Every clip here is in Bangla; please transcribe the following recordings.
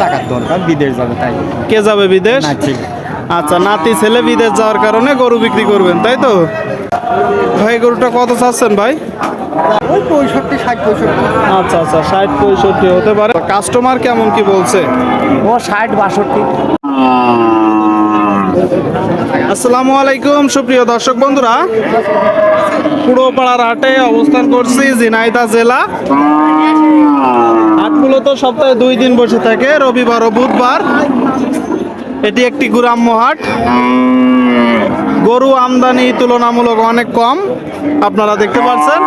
টাকার দরকার বিদেশ যাবে তাই। কে যাবে বিদেশ? আচ্ছা নাতি ছেলে বিদেশ যাওয়ার কারণে গরু বিক্রি করবেন তাই তো? ভাই গরুটা কত চাচ্ছেন ভাই? ওই পঁয়ষট্টি ষাট পঁয়ষট্টি। আচ্ছা আচ্ছা ষাট পঁয়ষট্টি হতে পারে। কাস্টমার কেমন কি বলছে? ও ষাট বাষট্টি। আসসালামু আলাইকুম সুপ্রিয় দর্শক বন্ধুরা। পুরোপাড়ার হাটে অবস্থান করছি জিনাইদা জেলা। হাটগুলো তো সপ্তাহে দুই দিন বসে থাকে, রবিবার ও বুধবার। এটি একটি গ্রাম্য হাট। গরু আমদানি তুলনামূলক অনেক কম, আপনারা দেখতে পাচ্ছেন।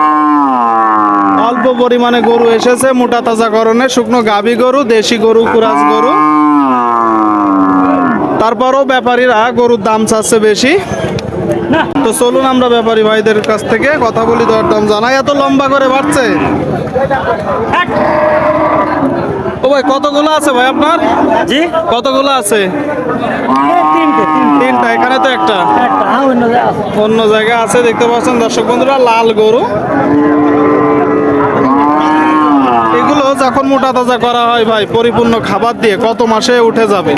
অল্প পরিমাণে গরু এসেছে, মোটা তাজা করণে শুকনো গাভী গরু, দেশি গরু কুরাজ গরু। তারপরও ব্যাপারীরা গরুর দাম চাচ্ছে বেশি। তো চলুন আমরা ব্যাপারী ভাইদের কাছ থেকে কথা বলি দরদাম জানাই। এত লম্বা করে বাড়ছে। ও ভাই কতগুলো আছে ভাই আপনার? জি। কতগুলো আছে? তিনটে তিনটা। এখানে তো একটা। হ্যাঁ অন্য জায়গা আছে দেখতে পাচ্ছেন দর্শক বন্ধুরা লাল গরু। এগুলো যখন মোটা তাজা করা হয় ভাই পরিপূর্ণ খাবার দিয়ে কত মাসে উঠে যাবে?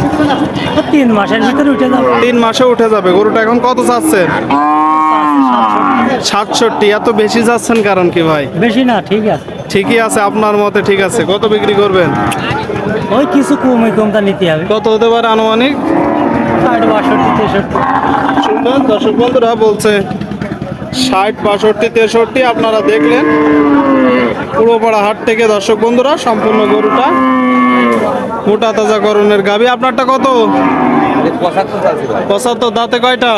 তিন মাসের ভিতরে উঠে যাবে। তিন মাসে উঠে যাবে। গরুটা এখন কত চাচ্ছেন? সাতষট্টি। এত বেশি যাচ্ছেন কারণ কি ভাই? বেশি না ঠিক আছে। ঠিকই আছে আপনার মতে ঠিক আছে। কত বিক্রি করবেন? ওই কিছু কমে কমটা নিতে হবে। কত হতে পারে আনুমানিক? দর্শক বন্ধুরা বলছে ষাট বাষট্টি তেষট্টি আপনারা দেখলেন। পুরোপাড়া হাট থেকে দর্শক বন্ধুরা সম্পূর্ণ গরুটা মোটা তাজা করণের গাবি। আপনারটা কত? পঁচাত্তর দাঁতে কয়টা?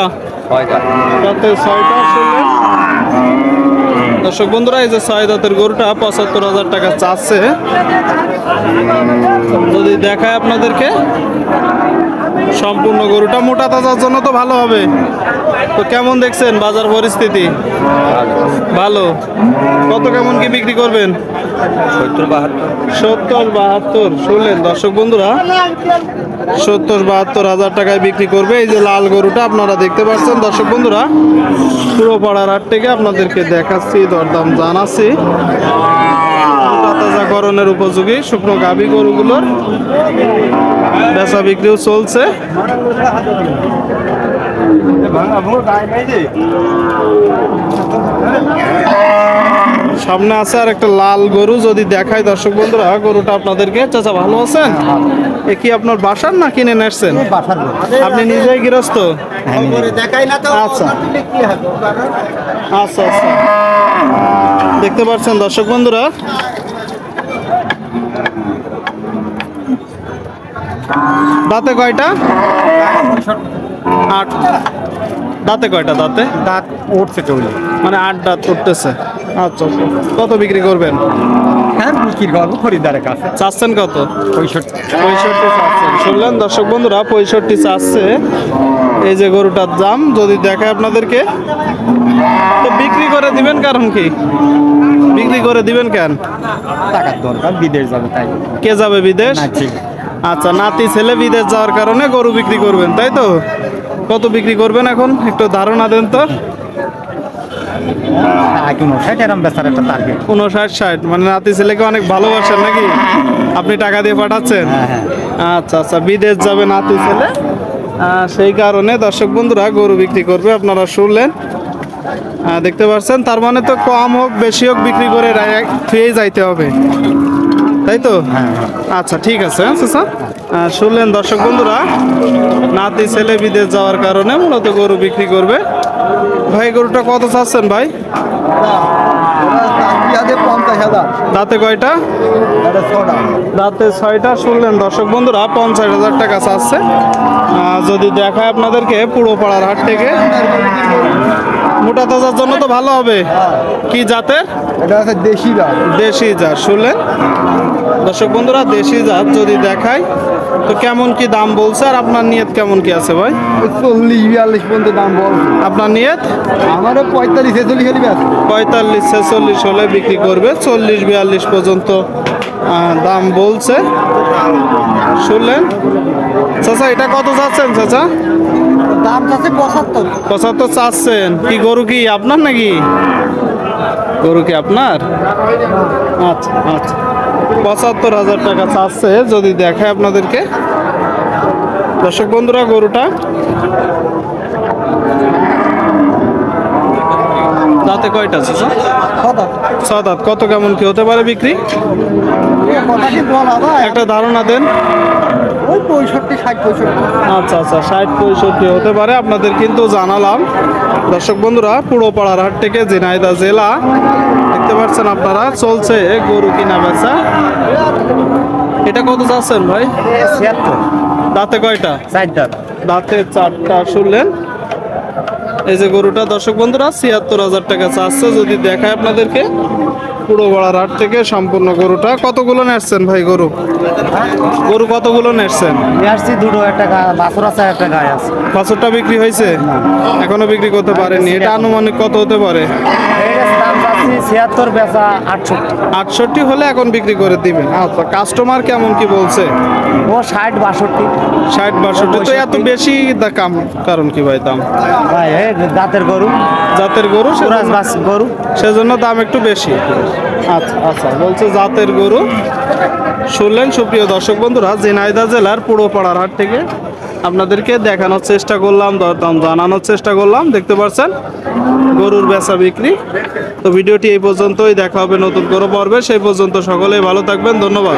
দাঁতে ছয়টা দর্শক বন্ধুরা এই যে ছয় দাঁতের গরুটা পঁচাত্তর হাজার টাকা চাচ্ছে। যদি দেখায় আপনাদেরকে। সম্পূর্ণ গরুটা। মোটা তাজার জন্য তো ভালো হবে। তো কেমন দেখছেন বাজার পরিস্থিতি? ভালো। কত কেমন কি বিক্রি করবেন? সত্তর বাহাত্তর। শুনলেন দর্শক বন্ধুরা সত্তর বাহাত্তর হাজার টাকায় বিক্রি করবে। এই যে লাল গরুটা আপনারা দেখতে পাচ্ছেন দর্শক বন্ধুরা পুরো পাড়ার হাট থেকে আপনাদেরকে দেখাচ্ছি দরদাম জানাচ্ছি। মোটা তাজাকরণের উপযোগী শুকনো গাভী গরুগুলোর বেচা বিক্রিও চলছে। সামনে আছে আর একটা লাল গরু যদি দেখায় দর্শক বন্ধুরা গরুটা আপনাদেরকে চাচা ভালো আছেন? এ কি আপনার বাসার না কিনে নেসছেন আপনি নিজেই গৃহস্থ? না আচ্ছা। আচ্ছা আচ্ছা। দেখতে পাচ্ছেন দর্শক বন্ধুরা দাঁতে কয়টা? আট। দাঁতে কয়টা দাঁতে? দাঁত উঠছে চলে। মানে আট দাঁত উঠতেছে। আচ্ছা আচ্ছা। কত বিক্রি করবেন? হ্যাঁ বিক্রি করব খরিদ্দারের কাছে। চাচ্ছেন কত? পঁয়ষট্টি। পঁয়ষট্টি চাচ্ছেন। শুনলেন দর্শক বন্ধুরা পঁয়ষট্টি চাচ্ছে। এই যে গরুটার দাম যদি দেখায় আপনাদেরকে। তো বিক্রি করে দিবেন কারণ কি? বিক্রি করে দিবেন কেন? টাকার দরকার বিদেশ যাবে তাই। কে যাবে বিদেশ? ঠিক আচ্ছা নাতি ছেলে বিদেশ যাওয়ার কারণে গরু বিক্রি করবেন তাই তো? কত বিক্রি করবেন এখন? একটু ধারণা দেন তো। এখন ষাট উনষাট মানে নাতি ছেলেকে অনেক ভালোবাসেন নাকি? আপনি টাকা দিয়ে পাঠাচ্ছেন? হ্যাঁ, হ্যাঁ। আচ্ছা আচ্ছা বিদেশ যাবে নাতি ছেলে। সেই কারণে দর্শক বন্ধুরা গরু বিক্রি করবে আপনারা শুনলেন। দেখতে পাচ্ছেন তার মানে তো কম হোক বেশি হোক বিক্রি করে যাইতে হবে। তাই তো? হ্যাঁ, আচ্ছা ঠিক আছে হ্যাঁ শুনলেন দর্শক বন্ধুরা নাতি ছেলে বিদেশ যাওয়ার কারণে মূলত গরু বিক্রি করবে। ভাই গরুটা কত চাচ্ছেন ভাই? দাঁতে কয়টা? রাতে ছয়টা শুনলেন দর্শক বন্ধুরা পঞ্চাশ হাজার টাকা চাচ্ছে। যদি দেখায় আপনাদেরকে পুরো পাড়ার হাট থেকে। মোটা তাজার জন্য তো ভালো হবে। কি জাতের? এটা দেশি দাম দেশি জাত শুনলেন? দর্শক বন্ধুরা দেশি জাত যদি দেখায় তো কেমন কি দাম বলছে আর আপনার নিয়ত কেমন কি আছে ভাই? চল্লিশ বিয়াল্লিশ পর্যন্ত দাম বল আপনার নিয়ত? আমারও পঁয়তাল্লিশ ছেচল্লিশ হলে আছে পঁয়তাল্লিশ ছেচল্লিশ হলে বিক্রি করবে চল্লিশ বিয়াল্লিশ পর্যন্ত দাম বলছে। শুনলেন? চাচা এটা কত চাচ্ছেন চাচা? দাম আছে পঁচাত্তর। পঁচাত্তর চাচ্ছেন। কি গরু কি আপনার নাকি? গরু কি আপনার? আচ্ছা আচ্ছা। পঁচাত্তর হাজার টাকা চাচ্ছে, যদি দেখায় আপনাদেরকে। দর্শক বন্ধুরা, গরুটা দাঁতে কয়টা আছে ছয় দাঁত। কত কেমন কি হতে পারে বিক্রি? একটা ধারণা দেন। ওই পঁয়ষট্টি ষাট পঁয়ষট্টি। আচ্ছা আচ্ছা ষাট পঁয়ষট্টি হতে পারে। আপনাদের কিন্তু জানালাম। দর্শক বন্ধুরা পুরোপাড়ার হাট থেকে ঝিনাইদা জেলা দেখতে পাচ্ছেন আপনারা চলছে গরু কিনা বেচা। এটা কত চাচ্ছেন ভাই? ছিয়াত্তর। দাঁতে কয়টা? ষাট দাঁত দাঁতে চারটা শুনলেন। এই যে গরুটা দর্শক বন্ধুরা ছিয়াত্তর হাজার টাকা চাচ্ছে। যদি দেখায় আপনাদেরকে পুরো বড়ার হাট থেকে সম্পূর্ণ গরুটা। কতগুলো নেসছেন ভাই গরু? গরু কতগুলো নেসছেন নিয়ে দুটো একটা বাছুর আছে একটা গায় আছে। বাছরটা বিক্রি হয়েছে? এখনও বিক্রি করতে পারেনি এটা আনুমানিক কত হতে পারে? দাম চাচ্ছি ছিয়াত্তর বেচা আটষট্টি। আটষট্টি হলে এখন বিক্রি করে দিবেন। আচ্ছা কাস্টমার কেমন কি বলছে? ও ষাট বাষট্টি। ষাট বাষট্টি তো এত বেশি দা- কাম কারণ কি ভাই দাম? ভাই দাঁতের গরু। জাতের গরু গরু। সেজন্য দাম একটু বেশি। আচ্ছা আচ্ছা বলছে জাতের গরু। শুনলেন সুপ্রিয় দর্শক বন্ধুরা ঝিনাইদহ জেলার পুরোপাড়ার হাট থেকে আপনাদেরকে দেখানোর চেষ্টা করলাম, দরদাম জানানোর চেষ্টা করলাম। দেখতে পাচ্ছেন গরুর বেচা বিক্রি। তো ভিডিওটি এই পর্যন্তই। দেখা হবে নতুন গরু পর্বে। সেই পর্যন্ত সকলেই ভালো থাকবেন। ধন্যবাদ।